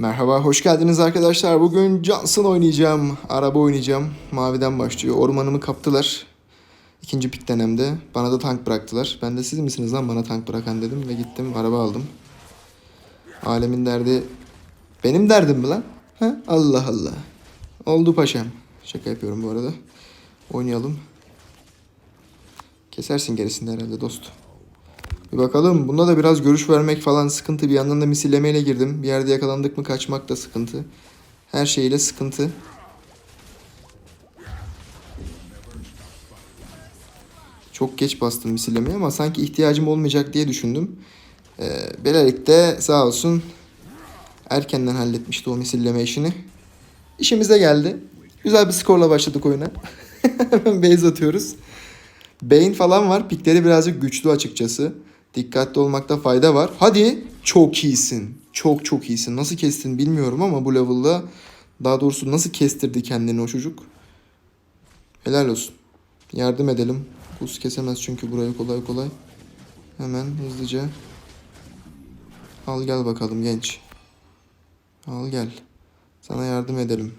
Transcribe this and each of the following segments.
Merhaba, hoş geldiniz arkadaşlar. Bugün Johnson oynayacağım. Araba oynayacağım. Maviden başlıyor. Ormanımı kaptılar. İkinci pik denemde. Bana da tank bıraktılar. Ben de siz misiniz lan bana tank bırakan dedim ve gittim araba aldım. Alemin derdi benim derdim mi lan? Ha? Allah Allah. Oldu paşam. Şaka yapıyorum bu arada. Oynayalım. Kesersin gerisinde herhalde dost. Bir bakalım. Bunda da biraz görüş vermek falan sıkıntı. Bir yandan da misillemeyle girdim. Bir yerde yakalandık mı kaçmak da sıkıntı. Her şeyle sıkıntı. Çok geç bastım misillemeye ama sanki ihtiyacım olmayacak diye düşündüm. Ee, Belerik de sağ olsun erkenden halletmişti o misilleme işini. İşimize geldi. Güzel bir skorla başladık oyuna. Hemen base atıyoruz. Bane falan var. Pikleri birazcık güçlü açıkçası. Dikkatli olmakta fayda var. Hadi. Çok iyisin. Çok çok iyisin. Nasıl kestin bilmiyorum ama bu level'da daha doğrusu nasıl kestirdi kendini o çocuk. Helal olsun. Yardım edelim. Buz kesemez çünkü burayı kolay kolay. Hemen hızlıca. Al gel bakalım genç. Al gel. Sana yardım edelim.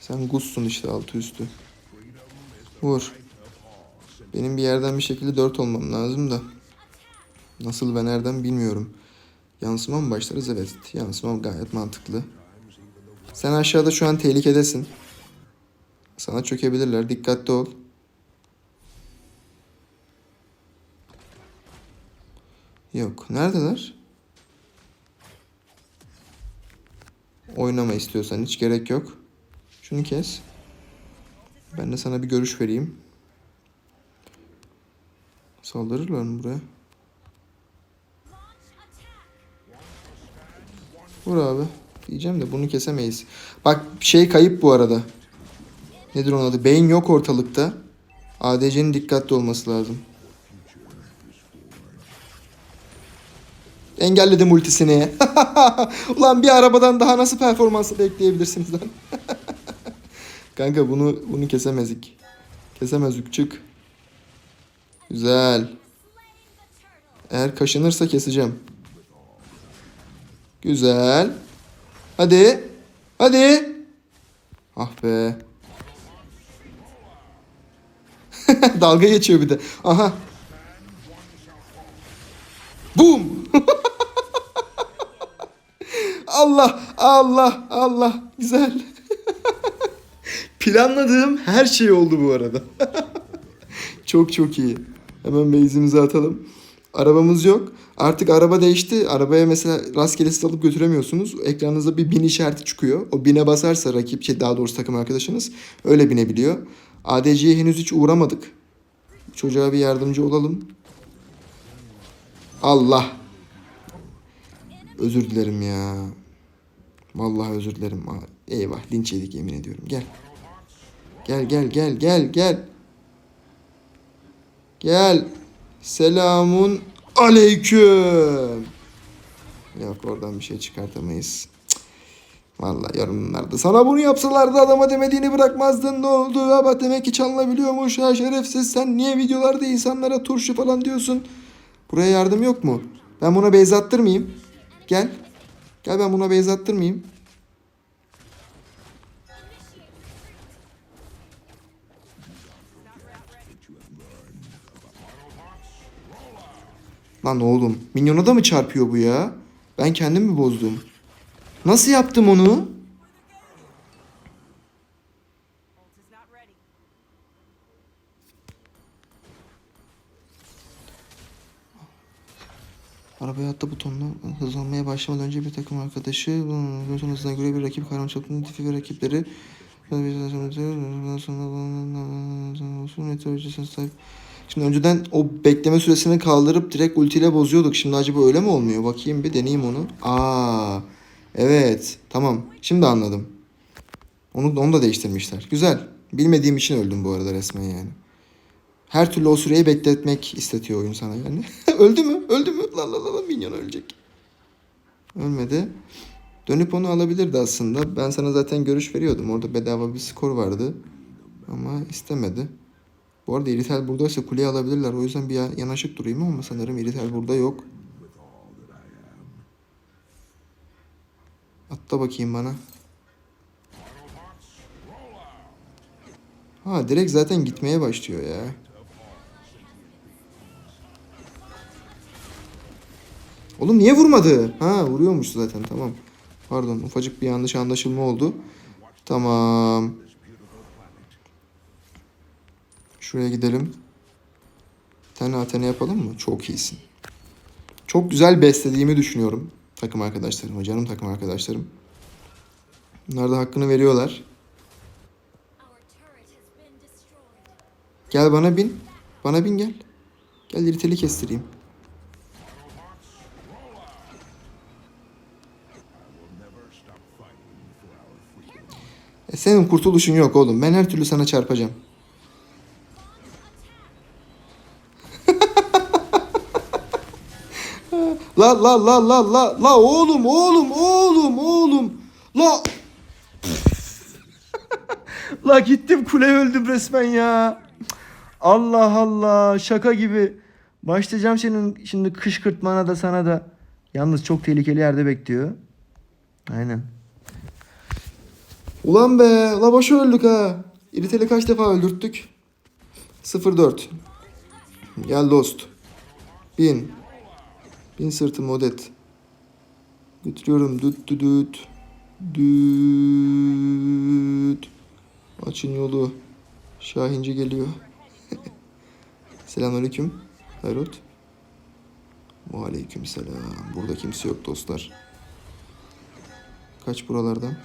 Sen Gus'sun işte altı üstü. Vur. Benim bir yerden bir şekilde 4 olmam lazım da. Nasıl ve nereden bilmiyorum. Yansıma mı başlarız? Evet. Yansıma gayet mantıklı. Sen aşağıda şu an tehlikedesin. Sana çökebilirler. Dikkatli ol. Yok. Neredeler? Oynama istiyorsan hiç gerek yok. Şunu kes. Ben de sana bir görüş vereyim. Saldırırlar mı buraya? Vur abi. Diyeceğim de bunu kesemeyiz. Bak şey kayıp bu arada. Nedir onun adı? Beyin yok ortalıkta. ADC'nin dikkatli olması lazım. Engelledim ultisini. Ulan bir arabadan daha nasıl performansı bekleyebilirsiniz lan? Kanka bunu bunu kesemezdik. Kesemezdik çık. Güzel. Eğer kaşınırsa keseceğim. Güzel. Hadi. Hadi. Ah be. Dalga geçiyor bir de. Aha. Boom. Allah, Allah, Allah. Güzel. Planladığım her şey oldu bu arada. çok çok iyi. Hemen base'imizi atalım. Arabamız yok. Artık araba değişti. Arabaya mesela rastgele siz alıp götüremiyorsunuz. Ekranınızda bir bin işareti çıkıyor. O bine basarsa rakip, şey daha doğrusu takım arkadaşınız öyle binebiliyor. ADC'ye henüz hiç uğramadık. Çocuğa bir yardımcı olalım. Allah. Özür dilerim ya. Vallahi özür dilerim. Eyvah linç yedik yemin ediyorum. Gel. Gel gel gel gel gel. Gel. Selamun aleyküm. Yok oradan bir şey çıkartamayız. Cık. Vallahi yorumlarda sana bunu yapsalardı adama demediğini bırakmazdın ne oldu bak demek ki çalınabiliyormuş ya şerefsiz sen niye videolarda insanlara turşu falan diyorsun buraya yardım yok mu ben buna beyz attırmayayım gel gel ben buna beyz attırmayayım Lan oğlum minyona da mı çarpıyor bu ya? Ben kendim mi bozdum? Nasıl yaptım onu? Arabaya atla butonuna hızlanmaya başlamadan önce bir takım arkadaşı bunun hızına göre bir rakip kahraman çapında tipi ve rakipleri Şimdi önceden o bekleme süresini kaldırıp direkt ultiyle bozuyorduk. Şimdi acaba öyle mi olmuyor? Bakayım bir deneyeyim onu. Aa, evet. Tamam. Şimdi anladım. Onu, onu da değiştirmişler. Güzel. Bilmediğim için öldüm bu arada resmen yani. Her türlü o süreyi bekletmek istetiyor oyun sana yani. Öldü mü? Öldü mü? La la la la minyon ölecek. Ölmedi. Dönüp onu alabilirdi aslında. Ben sana zaten görüş veriyordum. Orada bedava bir skor vardı. Ama istemedi. Bu arada iritel buradaysa kuleyi alabilirler. O yüzden bir ya- yanaşık durayım ama sanırım iritel burada yok. Atla bakayım bana. Ha direkt zaten gitmeye başlıyor ya. Oğlum niye vurmadı? Ha vuruyormuş zaten tamam. Pardon ufacık bir yanlış anlaşılma oldu. Tamam. Şuraya gidelim. Tane Athena yapalım mı? Çok iyisin. Çok güzel beslediğimi düşünüyorum. Takım arkadaşlarım, canım takım arkadaşlarım. Bunlar da hakkını veriyorlar. Gel bana bin. Bana bin gel. Gel iriteli kestireyim. E senin kurtuluşun yok oğlum. Ben her türlü sana çarpacağım. La la la la la la oğlum oğlum oğlum oğlum. La La gittim kule öldüm resmen ya. Allah Allah şaka gibi. Başlayacağım senin şimdi kışkırtmana da sana da. Yalnız çok tehlikeli yerde bekliyor. Aynen. Ulan be, la boşa öldük ha. İriteli kaç defa öldürttük? 04. Gel dost. Bin. Bin sırtım odet. Götürüyorum düt düt düt. Düt. Açın yolu. Şahinci geliyor. Selamünaleyküm. Hayrot. Aleyküm selam. Burada kimse yok dostlar. Kaç buralardan?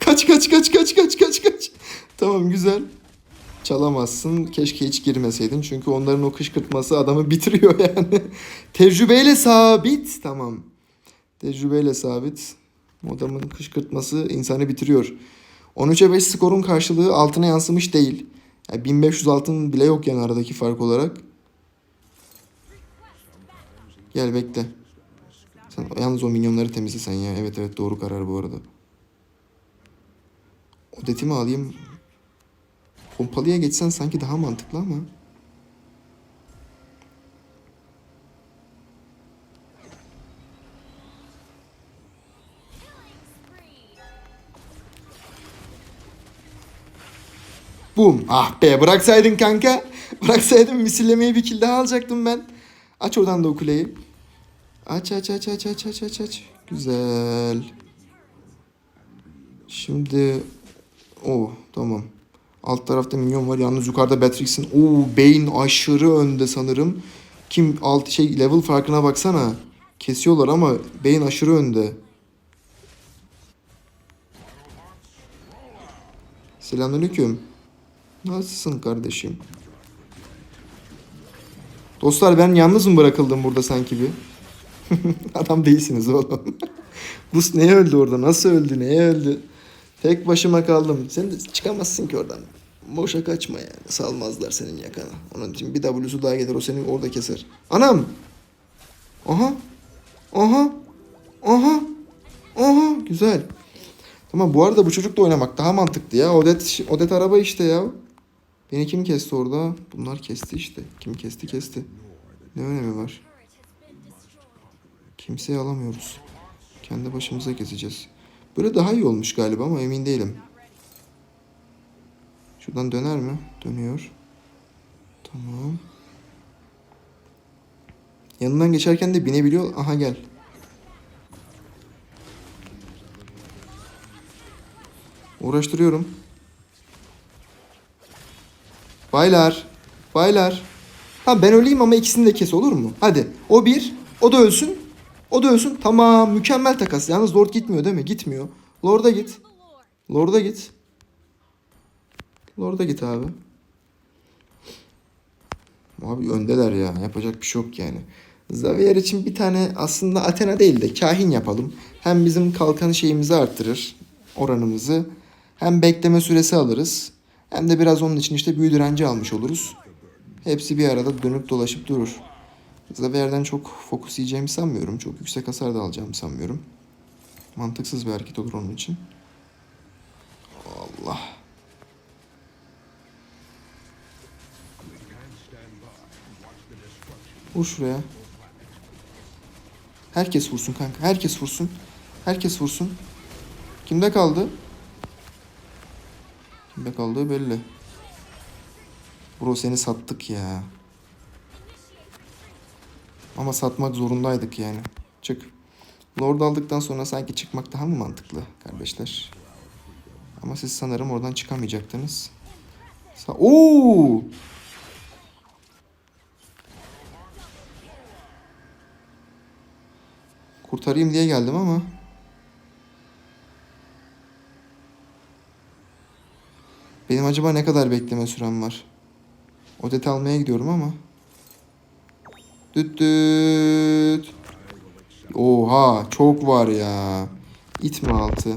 kaç kaç kaç kaç kaç kaç kaç. Tamam güzel. Çalamazsın. Keşke hiç girmeseydin. Çünkü onların o kışkırtması adamı bitiriyor yani. Tecrübeyle sabit. Tamam. Tecrübeyle sabit. Adamın kışkırtması insanı bitiriyor. 13'e 5 skorun karşılığı altına yansımış değil. Yani 1500 altın bile yok yani aradaki fark olarak. Gel bekle. Sen yalnız o minyonları temizle sen ya. Evet evet doğru karar bu arada. Odetimi alayım. Pompalıya geçsen sanki daha mantıklı ama. Bum. Ah be bıraksaydın kanka. Bıraksaydın misillemeyi bir kill daha alacaktım ben. Aç oradan da o. Aç aç aç aç aç aç aç aç. Güzel. Şimdi o tamam. Alt tarafta minyon var. Yalnız yukarıda Batrix'in. Oo Bane aşırı önde sanırım. Kim alt şey level farkına baksana. Kesiyorlar ama Bane aşırı önde. Selamünaleyküm. Nasılsın kardeşim? Dostlar ben yalnız mı bırakıldım burada sanki bir? Adam değilsiniz oğlum. Bus neye öldü orada? Nasıl öldü? Neye öldü? Tek başıma kaldım. Sen de çıkamazsın ki oradan. Boşa kaçma yani. Salmazlar senin yakana. Onun için bir W'su daha gelir o seni orada keser. Anam! Aha! Aha! Aha! Aha! Güzel. Tamam bu arada bu çocukla oynamak daha mantıklı ya. Odet, Odet araba işte ya. Beni kim kesti orada? Bunlar kesti işte. Kim kesti kesti. Ne önemi var? Kimseyi alamıyoruz. Kendi başımıza gezeceğiz. Böyle daha iyi olmuş galiba ama emin değilim. Şuradan döner mi? Dönüyor. Tamam. Yanından geçerken de binebiliyor. Aha gel. Uğraştırıyorum. Baylar. Baylar. Ha ben öleyim ama ikisini de kes olur mu? Hadi. O bir. O da ölsün. O da ölsün. Tamam. Mükemmel takas. Yalnız Lord gitmiyor değil mi? Gitmiyor. Lord'a git. Lord'a git. Lord'a git abi. Abi öndeler ya. Yapacak bir şey yok yani. Xavier için bir tane aslında Athena değil de kahin yapalım. Hem bizim kalkan şeyimizi arttırır. Oranımızı. Hem bekleme süresi alırız. Hem de biraz onun için işte büyü direnci almış oluruz. Hepsi bir arada dönüp dolaşıp durur. Xavier'den çok fokus yiyeceğimi sanmıyorum. Çok yüksek hasar da alacağımı sanmıyorum. Mantıksız bir hareket olur onun için. Allah. Vur şuraya. Herkes vursun kanka. Herkes vursun. Herkes vursun. Kimde kaldı? Kimde kaldığı belli. Bro seni sattık ya. Ama satmak zorundaydık yani. Çık. Lord aldıktan sonra sanki çıkmak daha mı mantıklı kardeşler? Ama siz sanırım oradan çıkamayacaktınız. Sa Oo! Kurtarayım diye geldim ama. Benim acaba ne kadar bekleme sürem var? Odet almaya gidiyorum ama. Düt düt. Oha çok var ya. İtme altı.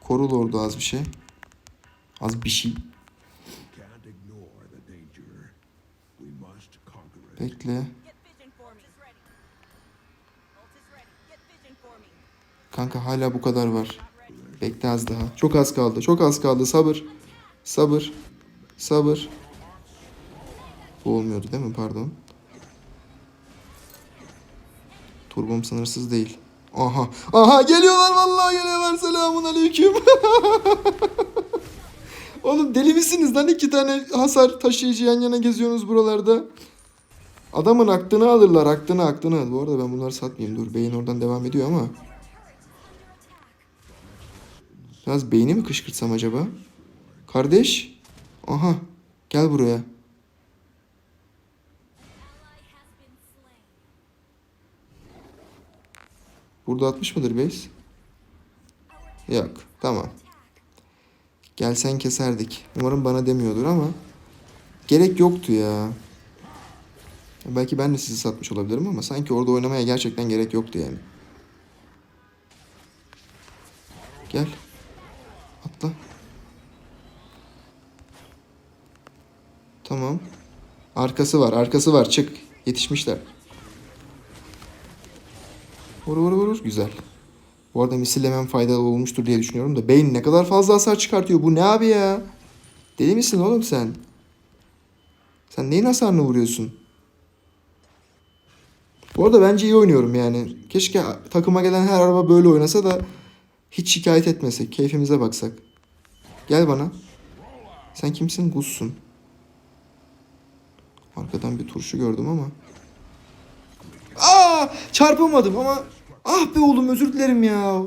Korul orada az bir şey. Az bir şey. Bekle. Kanka hala bu kadar var. Bekle az daha. Çok az kaldı. Çok az kaldı. Sabır. Sabır. Sabır. Bu olmuyordu değil mi? Pardon. Turbom sınırsız değil. Aha. Aha geliyorlar vallahi geliyorlar. Selamun aleyküm. Oğlum deli misiniz lan? iki tane hasar taşıyıcı yan yana geziyorsunuz buralarda. Adamın aklını alırlar. Aklını aklını. Bu arada ben bunları satmayayım. Dur beyin oradan devam ediyor ama. Biraz beyni mi kışkırtsam acaba? Kardeş. Aha. Gel buraya. Burada atmış mıdır base? Yok. Tamam. Gelsen keserdik. Umarım bana demiyordur ama. Gerek yoktu ya. Belki ben de sizi satmış olabilirim ama sanki orada oynamaya gerçekten gerek yoktu yani. Gel. Atla. Tamam. Arkası var, arkası var. Çık. Yetişmişler. Vur vur vur. Güzel. Bu arada misillemem faydalı olmuştur diye düşünüyorum da. Beyin ne kadar fazla hasar çıkartıyor. Bu ne abi ya? Deli misin oğlum sen? Sen neyin hasarını vuruyorsun? Bu arada bence iyi oynuyorum yani. Keşke takıma gelen her araba böyle oynasa da hiç şikayet etmesek. Keyfimize baksak. Gel bana. Sen kimsin? Guz'sun. Arkadan bir turşu gördüm ama. Aa! Çarpamadım ama. Ah be oğlum özür dilerim ya.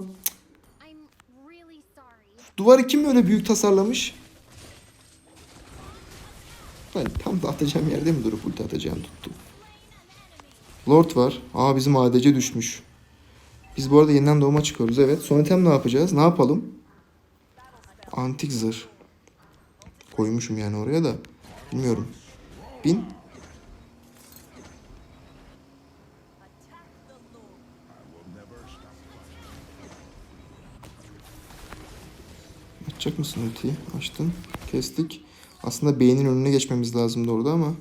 Duvarı kim öyle büyük tasarlamış? Ben tam da atacağım yerde mi durup ulti atacağım tuttum. Lord var. Aa bizim ADC düşmüş. Biz bu arada yeniden doğuma çıkıyoruz evet. Son item ne yapacağız? Ne yapalım? Antik zırh. Koymuşum yani oraya da. Bilmiyorum. Bin. Açacak mısın ultiyi? Açtın. Kestik. Aslında beynin önüne geçmemiz lazımdı orada ama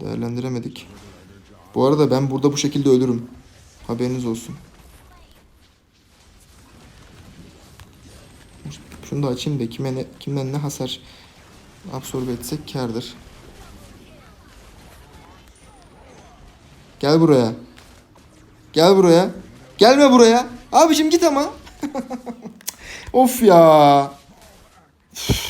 değerlendiremedik. Bu arada ben burada bu şekilde ölürüm. Haberiniz olsun. Şunu da açayım da kime ne, kimden ne hasar absorbe etsek kârdır. Gel buraya. Gel buraya. Gelme buraya. Abicim git ama. of ya.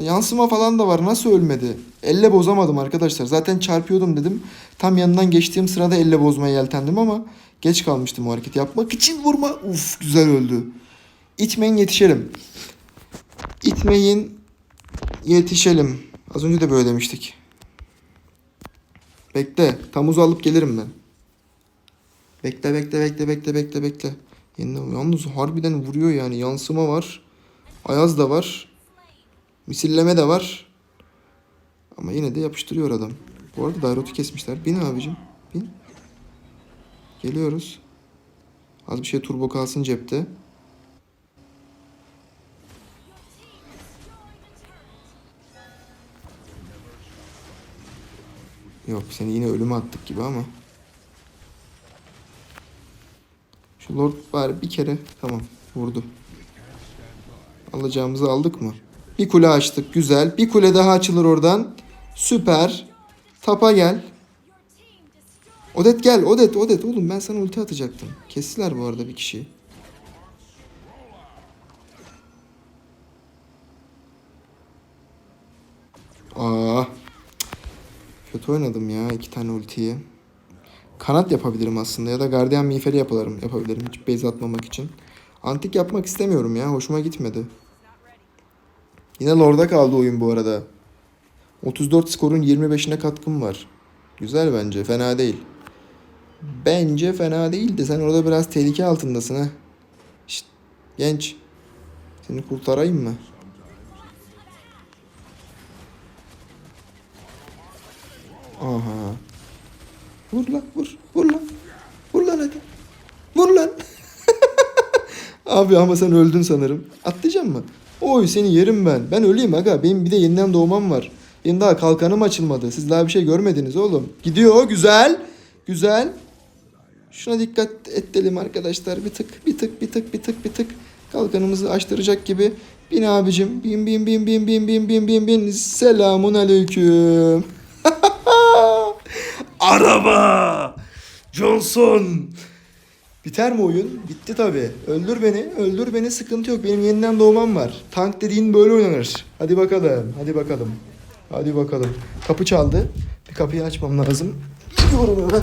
Yansıma falan da var. Nasıl ölmedi? Elle bozamadım arkadaşlar. Zaten çarpıyordum dedim. Tam yanından geçtiğim sırada elle bozmaya yeltendim ama geç kalmıştım o hareketi yapmak için vurma. Uf güzel öldü. İtmeyin yetişelim. İtmeyin yetişelim. Az önce de böyle demiştik. Bekle. Tamuzu alıp gelirim ben. Bekle bekle bekle bekle bekle bekle. Yeniden, yalnız harbiden vuruyor yani. Yansıma var. Ayaz da var. Misilleme de var. Ama yine de yapıştırıyor adam. Bu arada Dairot'u kesmişler. Bin abicim. Bin. Geliyoruz. Az bir şey turbo kalsın cepte. Yok seni yine ölüme attık gibi ama. Şu Lord bari bir kere tamam vurdu. Alacağımızı aldık mı? Bir kule açtık güzel. Bir kule daha açılır oradan. Süper. Tapa gel. Odet gel. Odet Odet oğlum ben sana ulti atacaktım. Kestiler bu arada bir kişiyi. Aa. Kötü oynadım ya iki tane ultiyi. Kanat yapabilirim aslında ya da gardiyan miğferi yaparım, yapabilirim hiç base atmamak için. Antik yapmak istemiyorum ya hoşuma gitmedi. Yine Lord'a kaldı oyun bu arada. 34 skorun 25'ine katkım var. Güzel bence fena değil. Bence fena değildi. Sen orada biraz tehlike altındasın ha. Şşt, genç. Seni kurtarayım mı? Aha. Vur lan vur. Vur lan. Vur lan hadi. Vur lan. Abi ama sen öldün sanırım. Atlayacak mı? Oy seni yerim ben. Ben öleyim aga. Benim bir de yeniden doğmam var. Benim daha kalkanım açılmadı. Siz daha bir şey görmediniz oğlum. Gidiyor güzel. Güzel. Şuna dikkat edelim arkadaşlar. Bir tık bir tık bir tık bir tık bir tık. Kalkanımızı açtıracak gibi. Bin abicim. Bin bin bin bin bin bin bin bin bin. Selamun aleyküm. Araba. Johnson. Biter mi oyun? Bitti tabi. Öldür beni. Öldür beni. Sıkıntı yok. Benim yeniden doğmam var. Tank dediğin böyle oynanır. Hadi bakalım. Hadi bakalım. Hadi bakalım. Kapı çaldı. Bir kapıyı açmam lazım. Gidiyorum hemen.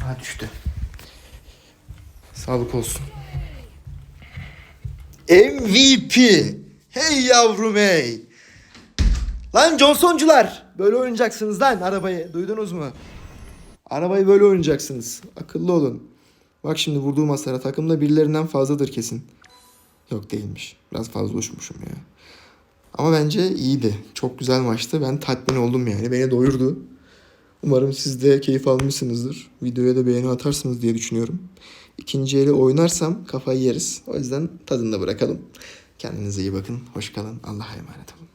Ha düştü. Sağlık olsun. MVP. Hey yavrum hey. Lan Johnsoncular. Böyle oynayacaksınız lan arabayı. Duydunuz mu? Arabayı böyle oynayacaksınız. Akıllı olun. Bak şimdi vurduğum hasara takımda birilerinden fazladır kesin. Yok değilmiş. Biraz fazla uçmuşum ya. Ama bence iyiydi. Çok güzel maçtı. Ben tatmin oldum yani. Beni doyurdu. Umarım siz de keyif almışsınızdır. Videoya da beğeni atarsınız diye düşünüyorum. İkinci eli oynarsam kafayı yeriz. O yüzden tadında bırakalım. Kendinize iyi bakın. Hoş kalın. Allah'a emanet olun.